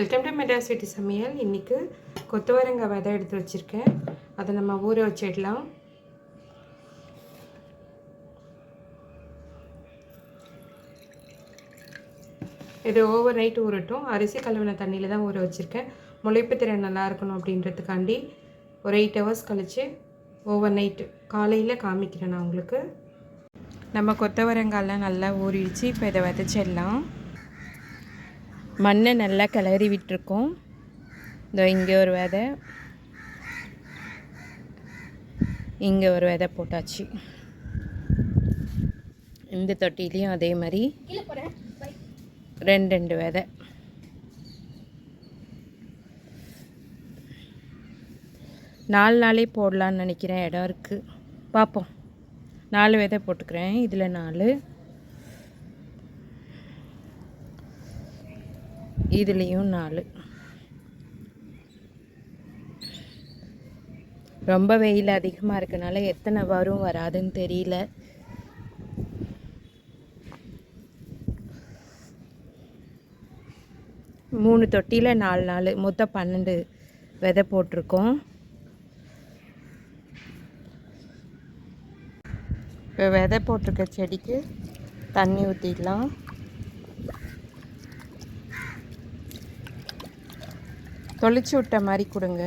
Welcome to Madras வீட்டு சமையல். இன்றைக்கி கொத்தவரங்காய் விதை எடுத்து வச்சுருக்கேன். அதை நம்ம ஊற வச்சிடலாம். இது ஓவர் நைட் ஊறட்டும். அரிசி கழுவின தண்ணியில் தான் ஊற வச்சுருக்கேன். முளைப்பு திறன் நல்லா இருக்கணும் அப்படின்றதுக்காண்டி ஒரு எயிட் ஹவர்ஸ் கழித்து ஓவர் நைட்டு காலையில் காமிக்கிறேன் நான் உங்களுக்கு. நம்ம கொத்தவரங்காயெலாம் நல்லா ஊறிடுச்சு. இப்போ இதை விதைச்சிடலாம். மண்ணை நல்லா கிளறி விட்டுருக்கோம். இதோ இங்கே ஒரு விதை. இங்கே ஒரு விதை போட்டாச்சு. இந்த தொட்டிலையும் அதே மாதிரி ரெண்டு ரெண்டு விதை. நாலு நாளே போடலான்னு நினைக்கிறேன். இடம் இருக்குது பார்ப்போம். நாலு விதை போட்டுக்கிறேன். இதில் நாலு. இதுலேயும் நாலு. ரொம்ப வெயில் அதிகமாக இருக்கனால எத்தனை வரும் வராதுன்னு தெரியல. மூணு தொட்டியில் நாலு நாலு மொத்தம் பன்னெண்டு விதை போட்டிருக்கோம். இப்போ விதை போட்டிருக்க செடிக்கு தண்ணி ஊற்றிடலாம் தொளிச்சு விட்ட மாதிரி கொடுங்க.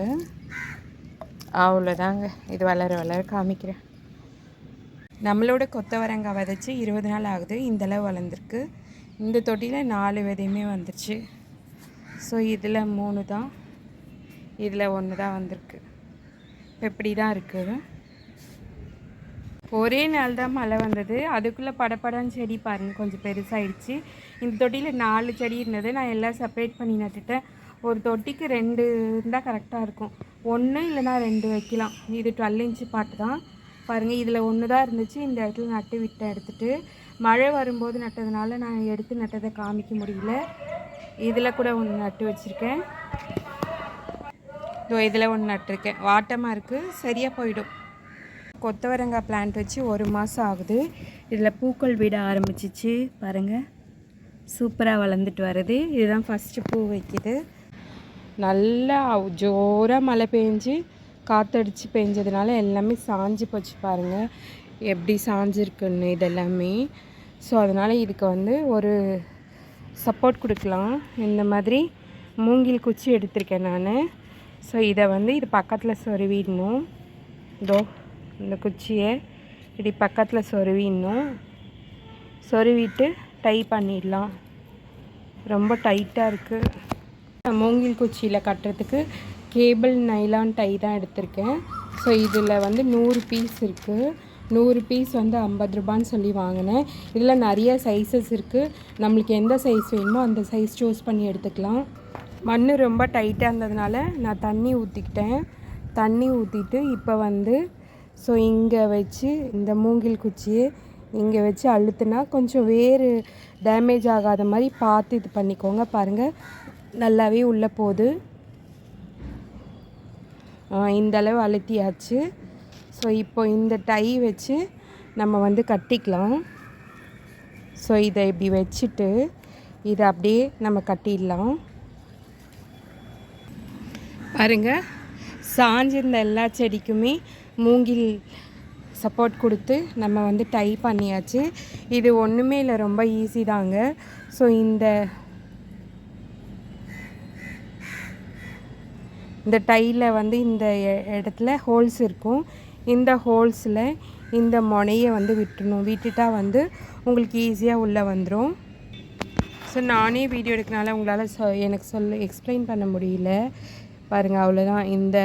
அவ்வளோதாங்க. இது வளர வளர காமிக்கிறேன். நம்மளோட கொத்தவரங்காய் விதைச்சி இருபது நாள் ஆகுது. இந்தளவு வளர்ந்துருக்கு. இந்த தொட்டியில் நாலு விதையுமே வந்துருச்சு. ஸோ இதில் மூணு தான். இதில் ஒன்று தான் வந்திருக்கு. இப்படி தான் இருக்குது ஒரே நாள் தான் மழை வந்தது. அதுக்குள்ளே படப்படன்னு செடி பாருங்கள் கொஞ்சம் பெருசாகிடுச்சு இந்த தொட்டியில் நாலு செடி இருந்தது. நான் எல்லாம் செப்பரேட் பண்ணி நட்டுட்டேன். ஒரு தொட்டிக்கு ரெண்டு இருந்தால் கரெக்டாக இருக்கும். ஒன்று இல்லைனா ரெண்டு வைக்கலாம். இது டுவெல் இன்ச்சு பாட்டு தான். பாருங்கள் இதில் ஒன்று தான் இருந்துச்சு. இந்த இடத்துல நட்டு விட்டேன் எடுத்துகிட்டு மழை வரும்போது நட்டதுனால நான் எடுத்து நட்டதை காமிக்க முடியல. இதில் கூட ஒன்று நட்டு வச்சுருக்கேன். இதோ இதில் ஒன்று நட்டிருக்கேன். வாட்டமாக இருக்குது சரியாக போயிடும். கொத்தவரங்காய் பிளான்ட் வச்சு ஒரு மாதம் ஆகுது. இதில் பூக்கள் விட ஆரம்பிச்சிச்சு. பாருங்கள் சூப்பராக வளர்ந்துட்டு வருது. இதுதான் ஃபஸ்ட்டு பூ வைக்கிது. நல்லா ஜோராக மழை பெஞ்சு காற்றடிச்சு பெஞ்சதுனால எல்லாமே சாஞ்சு போச்சு பாருங்கள் எப்படி சாஞ்சிருக்குன்னு இதெல்லாமே. ஸோ அதனால் இதுக்கு வந்து ஒரு சப்போர்ட் கொடுக்கலாம். இந்த மாதிரி மூங்கில் குச்சி எடுத்திருக்கேன் நான். ஸோ இதை வந்து இது பக்கத்தில் சொருவிடணும். இதோ இந்த குச்சியை இப்படி பக்கத்தில் சொருவிடணும். சொருவிட்டு டை பண்ணிடலாம். ரொம்ப டைட்டாக இருக்குது மூங்கில் குச்சியில் கட்டுறதுக்கு கேபிள் நைலான் டை தான் எடுத்திருக்கேன். ஸோ இதில் வந்து நூறு பீஸ் இருக்குது நூறு பீஸ் வந்து ஐம்பது ரூபான்னு சொல்லி வாங்கினேன். இதில் நிறைய சைஸஸ் இருக்குது நம்மளுக்கு எந்த சைஸ் வேணுமோ அந்த சைஸ் சூஸ் பண்ணி எடுத்துக்கலாம். மண் ரொம்ப டைட்டாக இருந்ததுனால நான் தண்ணி ஊற்றிக்கிட்டேன் தண்ணி ஊற்றிட்டு இப்போ வந்து ஸோ இங்கே வச்சு இந்த மூங்கில் குச்சியை இங்கே வச்சு அழுத்துனா கொஞ்சம் வேறு டேமேஜ் ஆகாத மாதிரி பார்த்து இது பண்ணிக்கோங்க பாருங்கள் நல்லாவே உள்ளே போகுது. இந்த அளவு அழுத்தியாச்சு. ஸோ இப்போ இந்த டை வச்சு நம்ம வந்து கட்டிக்கலாம். ஸோ இதை இப்படி வச்சுட்டு இதை அப்படியே நம்ம கட்டிடலாம். பாருங்க சாஞ்சிருந்த எல்லா செடிக்குமே மூங்கில் சப்போர்ட் கொடுத்து நம்ம வந்து டை பண்ணியாச்சு. இது ஒன்றுமே இல்லை ரொம்ப ஈஸி தாங்க. ஸோ இந்த இந்த டையில் வந்து இந்த இடத்துல ஹோல்ஸ் இருக்கும். இந்த ஹோல்ஸில் இந்த முனையை வந்து விட்டுணும். விட்டுட்டா வந்து உங்களுக்கு ஈஸியாக உள்ளே வந்துடும் ஸோ நானே வீடியோ எடுக்கனால உங்களால் சொ எனக்கு சொல்ல எக்ஸ்பிளைன் பண்ண முடியல. பாருங்கள் அவ்வளோதான் இந்த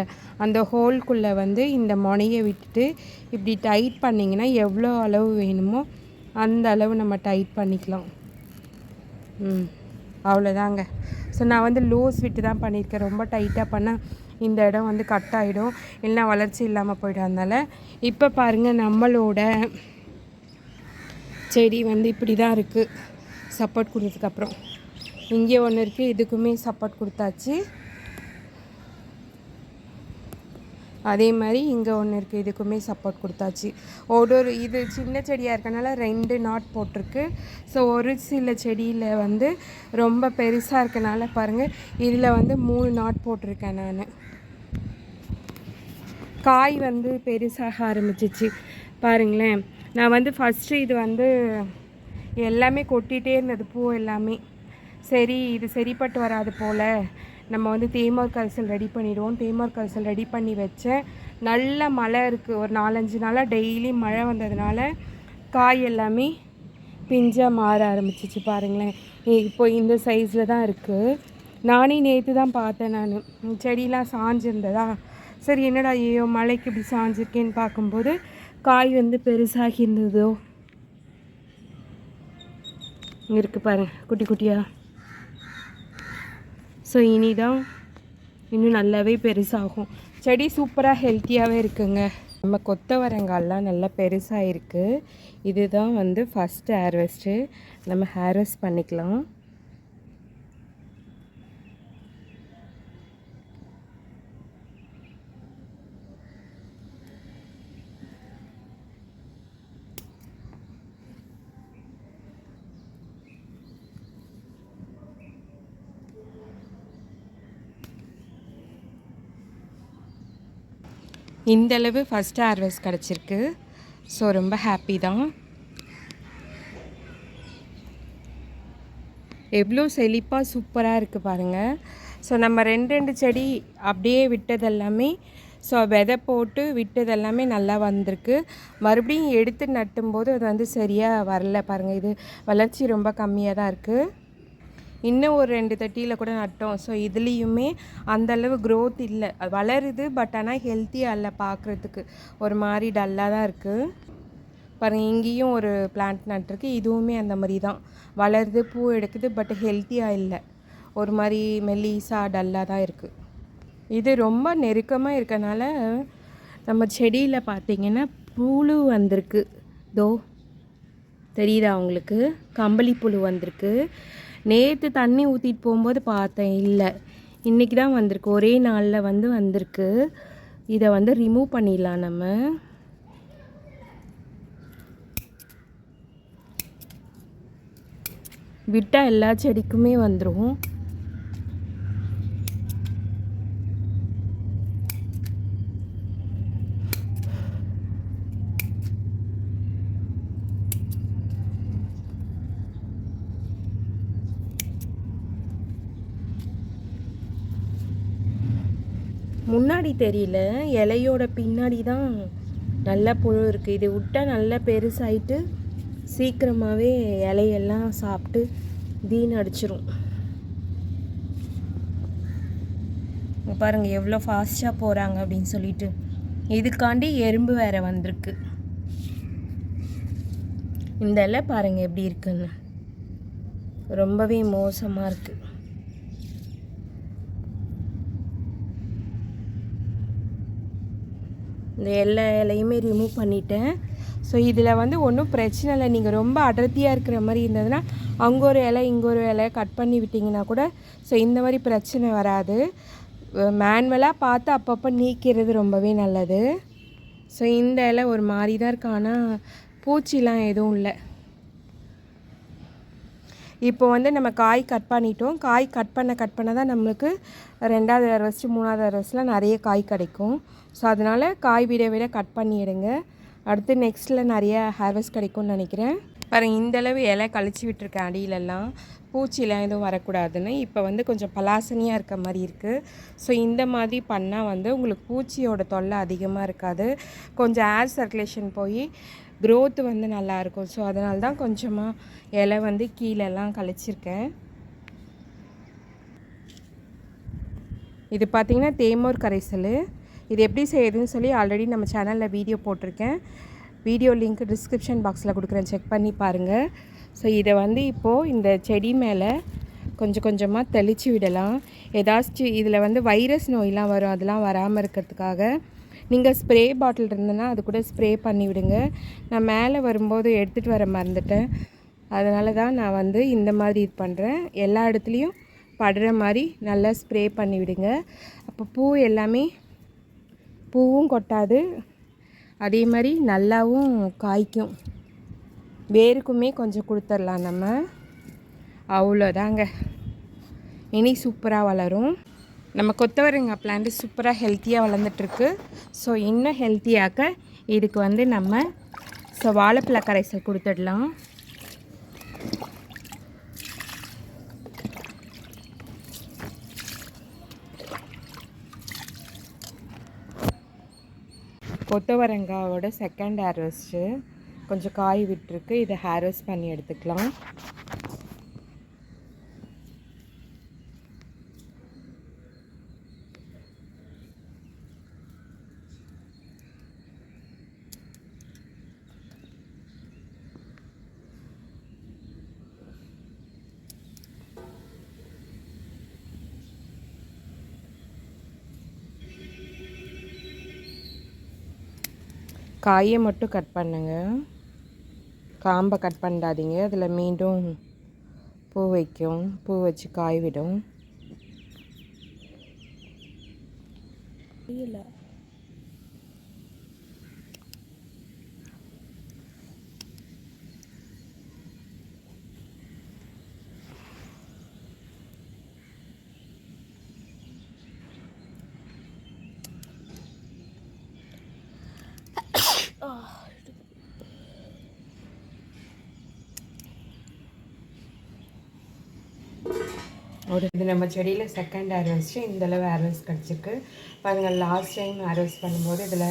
அந்த ஹோல்குள்ளே வந்து இந்த முனையை விட்டுட்டு இப்படி டைட் பண்ணிங்கன்னா எவ்வளோ அளவு வேணுமோ அந்த அளவு நம்ம டைட் பண்ணிக்கலாம். ம் அவ்வளோதாங்க ஸோ நான் வந்து லூஸ் விட்டு தான் பண்ணியிருக்கேன். ரொம்ப டைட்டாக பண்ணால் இந்த இடம் வந்து கட் ஆகிடும் இல்லைனா வளர்ச்சி இல்லாமல் போய்டும். அதனால் இப்போ பாருங்கள் நம்மளோட செடி வந்து இப்படி தான் இருக்குது சப்போர்ட் கொடுத்ததுக்கப்புறம் இங்கே ஒன்று இருக்குது இதுக்குமே சப்போர்ட் கொடுத்தாச்சு. அதே மாதிரி இங்கே ஒன்று இருக்குது இதுக்குமே சப்போர்ட் கொடுத்தாச்சு. ஒரு ஒரு இது சின்ன செடியாக இருக்கனால ரெண்டு நாட் போட்டிருக்கு. ஸோ ஒரு சில செடியில் வந்து ரொம்ப பெருசாக இருக்கனால பாருங்கள் இதில் வந்து மூணு நாட் போட்டிருக்கேன் நான். காய் வந்து பெருசாக ஆரம்பிச்சிச்சு. பாருங்களேன் நான் வந்து ஃபஸ்ட்டு இது வந்து எல்லாமே கொட்டிகிட்டே இருந்தது பூ எல்லாமே. சரி இது சரிப்பட்டு வராது போல். நம்ம வந்து தேமர் கரைசல் ரெடி பண்ணிடுவோம். தேமர் கரைசல் ரெடி பண்ணி வச்சேன் நல்ல மழை இருக்குது ஒரு நாலஞ்சு நாளாக டெய்லி மழை வந்ததுனால காய் எல்லாமே பிஞ்சாக மாற ஆரம்பிச்சிச்சு பாருங்களேன். இப்போ இந்த சைஸில் தான் இருக்குது நானே நேற்று தான் பார்த்தேன் நான். செடியெலாம் சாஞ்சிருந்ததா? சரி என்னடா ஐயோ மழைக்கு இப்படி சாஞ்சிருக்கேன்னு பார்க்கும்போது காய் வந்து பெருசாகி இருந்ததோ? இருக்குது பாருங்க குட்டி குட்டியாக ஸோ இனிதான் இன்னும் நல்லாவே பெருசாகும். செடி சூப்பராக ஹெல்த்தியாகவே இருக்குங்க. நம்ம கொத்தவரங்கால்லாம் நல்லா பெருசாக இருக்குது இதுதான் வந்து ஃபஸ்ட்டு ஹேர்வெஸ்ட்டு நம்ம ஹேர்வெஸ்ட் பண்ணிக்கலாம். இந்தளவு ஃபஸ்ட் ஹார்வெஸ்ட் கிடச்சிருக்கு. ஸோ ரொம்ப ஹாப்பி தான். எவ்வளோ செழிப்பாக சூப்பராக இருக்குது பாருங்கள் ஸோ நம்ம ரெண்டு ரெண்டு செடி அப்படியே விட்டதெல்லாமே ஸோ விதை போட்டு விட்டதெல்லாமே நல்லா வந்திருக்கு. மறுபடியும் எடுத்து நட்டும்போது அது வந்து சரியாக வரல பாருங்கள் இது வளர்ச்சி ரொம்ப கம்மியாக தான் இருக்குது இன்னும் ஒரு ரெண்டு தட்டியில் கூட நட்டோம். ஸோ இதுலேயுமே அந்தளவு க்ரோத் இல்லை. வளருது பட் ஆனால் ஹெல்த்தியாக இல்லை பார்க்குறதுக்கு ஒரு மாதிரி டல்லாக தான் இருக்குது பாருங்கள் இங்கேயும் ஒரு பிளான்ட் நட்டிருக்கு. இதுவுமே அந்த மாதிரி தான். வளருது பூ எடுக்குது பட் ஹெல்த்தியாக இல்லை. ஒரு மாதிரி மெல்லிஸாக டல்லாக தான் இருக்குது இது ரொம்ப நெருக்கமாக இருக்கனால நம்ம செடியில் பார்த்திங்கன்னா புழு வந்திருக்கு. தோ தெரியுதா உங்களுக்கு? கம்பளி புழு வந்திருக்கு. நேற்று தண்ணி ஊற்றிட்டு போகும்போது பார்த்தேன் இல்லை. இன்றைக்கி தான் வந்திருக்கு. ஒரே நாளில் வந்து வந்திருக்கு. இதை வந்து ரிமூவ் பண்ணிடலாம் நம்ம. விட்டால் எல்லா செடிக்குமே வந்துடும் முன்னாடி தெரியல. இலையோட பின்னாடி தான் நல்ல புழு இருக்குது இது விட்டால் நல்லா பெருசாயிட்டு சீக்கிரமாகவே இலையெல்லாம் சாப்பிட்டு தீன் அடிச்சிரும் பாருங்கள் எவ்வளோ ஃபாஸ்ட்டாக போகிறாங்க அப்படின்னு சொல்லிட்டு. இதுக்காண்டி எறும்பு வேறு வந்திருக்கு. இந்த இலை பாருங்கள் எப்படி இருக்குன்னு. ரொம்பவே மோசமாக இருக்குது இந்த எல்லா இலையுமே ரிமூவ் பண்ணிட்டேன். ஸோ இதில் வந்து ஒன்றும் பிரச்சனை இல்லை. நீங்கள் ரொம்ப அடர்த்தியாக இருக்கிற மாதிரி இருந்ததுன்னா அங்கே ஒரு இலை இங்கே ஒரு இலை கட் பண்ணி விட்டிங்கன்னா கூட ஸோ இந்த மாதிரி பிரச்சனை வராது. மேனுவலாக பார்த்து அப்பப்போ நீக்கிறது ரொம்பவே நல்லது. ஸோ இந்த இலை ஒரு மாதிரி தான் இருக்கு. ஆனால் பூச்சிலாம் எதுவும் இல்லை. இப்போ வந்து நம்ம காய் கட் பண்ணிட்டோம். காய் கட் பண்ண கட் பண்ண தான் நம்மளுக்கு ரெண்டாவது ஹார்வெஸ்ட்டு மூணாவது ஹார்வெஸ்ட்டில் நிறைய காய் கிடைக்கும். ஸோ அதனால் காய் விட விட கட் பண்ணிடுங்க அடுத்து நெக்ஸ்ட்டில் நிறைய ஹார்வெஸ்ட் கிடைக்கும்னு நினைக்கிறேன். பாருங்கள் இந்தளவு இலை கழிச்சு விட்டுருக்கேன் அடியிலெல்லாம் பூச்சிலாம் எதுவும் வரக்கூடாதுன்னு இப்போ வந்து கொஞ்சம் பலாசனியாக இருக்க மாதிரி இருக்குது ஸோ இந்த மாதிரி பண்ணால் வந்து உங்களுக்கு பூச்சியோட தொல்லை அதிகமாக இருக்காது. கொஞ்சம் ஏர் சர்க்குலேஷன் போய் க்ரோத்து வந்து நல்லாயிருக்கும். ஸோ அதனால தான் கொஞ்சமாக இலை வந்து கீழெல்லாம் கழிச்சிருக்கேன். இது பார்த்திங்கன்னா தேமோர் கரைசல். இது எப்படி செய்யுதுன்னு சொல்லி ஆல்ரெடி நம்ம சேனலில் வீடியோ போட்டிருக்கேன். வீடியோ லிங்க் டிஸ்கிரிப்ஷன் பாக்ஸில் கொடுக்குறேன். செக் பண்ணி பாருங்கள் ஸோ இதை வந்து இப்போது இந்த செடி மேலே கொஞ்சம் கொஞ்சமாக தெளித்து விடலாம். ஏதாச்சும் இதில் வந்து வைரஸ் நோயெலாம் வரும். அதெல்லாம் வராமல் இருக்கிறதுக்காக நீங்கள் ஸ்ப்ரே பாட்டில் இருந்ததுன்னா அது கூட ஸ்ப்ரே பண்ணி விடுங்க நான் மேலே வரும்போது எடுத்துகிட்டு வர மறந்துட்டேன். அதனால தான் நான் வந்து இந்த மாதிரி இது பண்ணுறேன். எல்லா இடத்துலையும் படுற மாதிரி நல்லா ஸ்ப்ரே பண்ணி விடுங்க அப்போ பூ எல்லாமே பூவும் கொட்டாது. அதே மாதிரி நல்லாவும் காய்க்கும். வேருக்குமே கொஞ்சம் கொடுத்துர்லாம் நம்ம. அவ்வளோதாங்க. இனி சூப்பராக வளரும். நம்ம கொத்தவரங்காய் பிளான்ட் சூப்பராக ஹெல்த்தியாக வளர்ந்துட்டுருக்கு. ஸோ இன்னும் ஹெல்த்தியாக்க இதுக்கு வந்து நம்ம ஸோ வாழைப்பழ கரைசல் கொடுத்துடலாம். கொத்தவரங்காவோட செகண்ட் ஹேர்வெஸ்ட்டு கொஞ்சம் காய் விட்டுருக்கு. இதை ஹேர்வெஸ்ட் பண்ணி எடுத்துக்கலாம். காயை மட்டும் கட் பண்ணுங்க. காம்பை கட் பண்ணாதீங்க. அதில் மீண்டும் பூ வைக்கும். பூ வச்சு காய் விடும். இல்லை ஒரு இது நம்ம செடியில் செகண்ட் ஹேர்வெஸ்ட்டு இந்தளவு ஹேர்வெஸ்ட் கிடச்சிருக்கு. பாருங்கள் லாஸ்ட் டைம் ஹேர்வெஸ்ட் பண்ணும்போது இதில்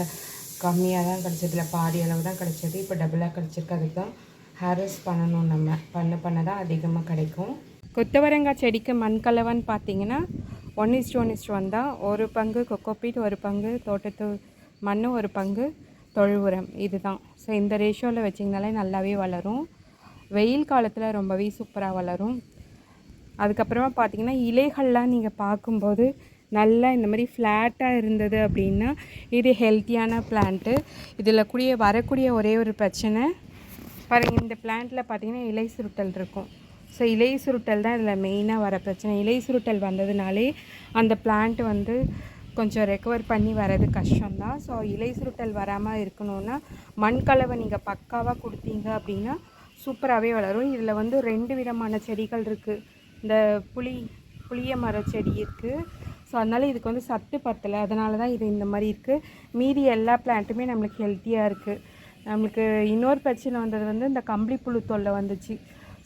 கம்மியாக தான் கிடச்சது. இதில் பாதி அளவு தான் கிடச்சது. இப்போ டபுளாக கிடச்சிருக்கு. அதுக்கு தான் ஹேர்வெஸ்ட் பண்ணணும் நம்ம. பண்ண பண்ண தான் அதிகமாக கிடைக்கும். கொத்தவரங்காய் செடிக்கு மண் கலவைன்னு பார்த்தீங்கன்னா one is to one is to one தான். ஒரு பங்கு கொக்கோபீட் ஒரு பங்கு தோட்டத்து மண் ஒரு பங்கு தொழு உரம் இதுதான். ஸோ இந்த ரேஷியோவில் வச்சிங்கனாலே நல்லாவே வளரும். வெயில் காலத்தில் ரொம்பவே சூப்பராக வளரும். அதுக்கப்புறமா பார்த்தீங்கன்னா இலைகள்லாம் நீங்கள் பார்க்கும்போது நல்லா இந்த மாதிரி ஃப்ளாட்டாக இருந்தது அப்படின்னா இது ஹெல்த்தியான பிளான்ட்டு இதில் கூடிய வரக்கூடிய ஒரே ஒரு பிரச்சனை பாருங்கள் இந்த பிளான்ட்டில் பார்த்தீங்கன்னா இலை சுருட்டல் இருக்கும். ஸோ இலை சுருட்டல் தான் இதில் மெயினாக வர பிரச்சனை. இலை சுருட்டல் வந்ததுனாலே அந்த பிளான்ட் வந்து கொஞ்சம் ரெக்கவர் பண்ணி வர்றது கஷ்டம்தான். ஸோ இலை சுருட்டல் வராமல் இருக்கணும்னா மண்கலவை நீங்கள் பக்காவாக கொடுத்தீங்க அப்படின்னா சூப்பராகவே வளரும். இதில் வந்து ரெண்டு விதமான செடிகள் இருக்குது இந்த புளி புளிய மர செடி இருக்குது ஸோ அதனால் இதுக்கு வந்து சத்து பத்தலை. அதனால தான் இது இந்த மாதிரி இருக்குது மீதி எல்லா பிளான்ட்டுமே நம்மளுக்கு ஹெல்த்தியாக இருக்குது நம்மளுக்கு இன்னொரு பிரச்சனை வந்தது வந்து இந்த கம்பளி புழு தொல்லை வந்துச்சு.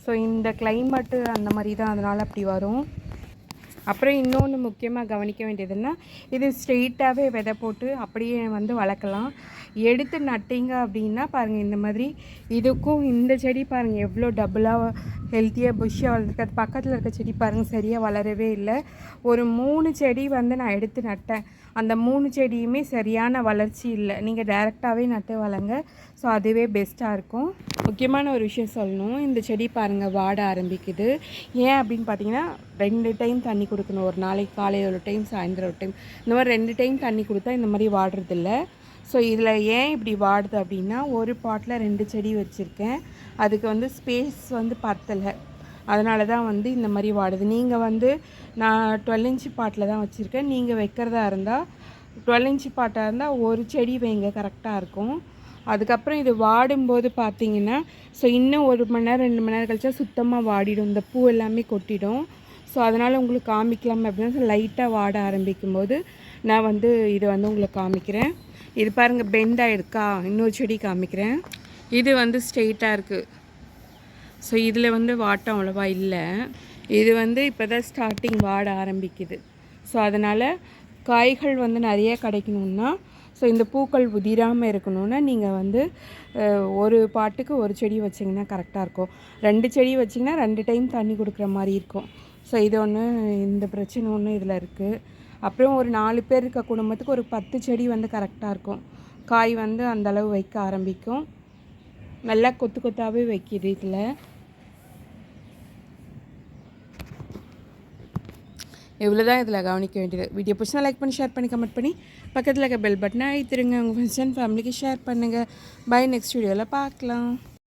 ஸோ இந்த கிளைமேட்டு அந்த மாதிரி தான். அதனால் அப்படி வரும். அப்புறம் இன்னொன்று முக்கியமாக கவனிக்க வேண்டியதுன்னா இது ஸ்ட்ரெயிட்டாகவே விதை போட்டு அப்படியே வந்து வளர்க்கலாம். எடுத்து நட்டிங்க அப்படின்னா பாருங்கள் இந்த மாதிரி இதுக்கும் இந்த செடி பாருங்கள் எவ்வளோ டபுளாக ஹெல்த்தியாக புஷ்ஷாக வளர்ந்துருக்கு. அது பக்கத்தில் இருக்க செடி பாருங்கள் சரியாக வளரவே இல்லை. ஒரு மூணு செடி வந்து நான் எடுத்து நட்டேன். அந்த மூணு செடியுமே சரியான வளர்ச்சி இல்லை. நீங்கள் டைரெக்டாகவே நட்டு வளங்க ஸோ அதுவே பெஸ்ட்டாக இருக்கும். முக்கியமான ஒரு விஷயம் சொல்லணும். இந்த செடி பாருங்கள் வாட ஆரம்பிக்குது. ஏன் அப்படின்னு பார்த்தீங்கன்னா ரெண்டு டைம் தண்ணி கொடுக்கணும். ஒரு நாளைக்கு காலையில் ஒரு டைம் சாயந்தரம் ஒரு டைம் இந்த மாதிரி ரெண்டு டைம் தண்ணி கொடுத்தா இந்த மாதிரி வாடுறதில்ல. ஸோ இதில் ஏன் இப்படி வாடுது அப்படின்னா ஒரு பாட்டில் ரெண்டு செடி வச்சுருக்கேன். அதுக்கு வந்து ஸ்பேஸ் வந்து பத்தலை. அதனால தான் வந்து இந்த மாதிரி வாடுது. நீங்கள் வந்து நான் டுவெல் இன்ச்சு பாட்டில் தான் வச்சுருக்கேன். நீங்கள் வைக்கிறதா இருந்தால் டுவெல் இன்ச்சு பாட்டாக இருந்தால் ஒரு செடி வைங்க கரெக்டாக இருக்கும். அதுக்கப்புறம் இது வாடும்போது பார்த்தீங்கன்னா ஸோ இன்னும் ஒரு மணி நேரம் ரெண்டு மணி நேரம் கழிச்சா சுத்தமாக வாடிடும். இந்த பூ எல்லாமே கொட்டிடும். ஸோ அதனால் உங்களுக்கு காமிக்கலாம் அப்படின்னா லைட்டாக வாட ஆரம்பிக்கும் போது நான் வந்து இதை வந்து உங்களுக்கு காமிக்கிறேன். இது பாருங்கள் பெண்ட் ஆகிருக்கா இன்னொரு செடி காமிக்கிறேன். இது வந்து ஸ்ட்ரெயிட்டாக இருக்குது ஸோ இதில் வந்து வாட்டம் அவ்வளோவா இல்லை. இது வந்து இப்போ தான் ஸ்டார்டிங் வாட ஆரம்பிக்குது. ஸோ அதனால் காய்கள் வந்து நிறைய கிடைக்கணுன்னா ஸோ இந்த பூக்கள் உதிராமல் இருக்கணும்னா நீங்கள் வந்து ஒரு பாட்டுக்கு ஒரு செடி வச்சிங்கன்னா கரெக்டாக இருக்கும். ரெண்டு செடி வச்சிங்கன்னா ரெண்டு டைம் தண்ணி கொடுக்குற மாதிரி இருக்கும். ஸோ இது ஒன்று இந்த பிரச்சனை ஒன்று இதில் இருக்குது அப்புறம் ஒரு நாலு பேர் இருக்க குடும்பத்துக்கு ஒரு பத்து செடி வந்து கரெக்டாக இருக்கும். காய் வந்து அந்த அளவு வைக்க ஆரம்பிக்கும். நல்லா கொத்து கொத்தாகவே வைக்கிது இதில். இவ்வளோ தான் இதில் கவனிக்க வேண்டியது. வீடியோ பிடிச்சா லைக் பண்ணி ஷேர் பண்ணி கமெண்ட் பண்ணி பக்கத்தில் இருக்க பெல் பட்டனை அழுத்திருங்க. உங்கள் ஃப்ரெண்ட்ஸ் அண்ட் ஃபேமிலிக்கு ஷேர் பண்ணுங்கள் பை நெக்ஸ்ட் வீடியோவில் பார்க்கலாம்.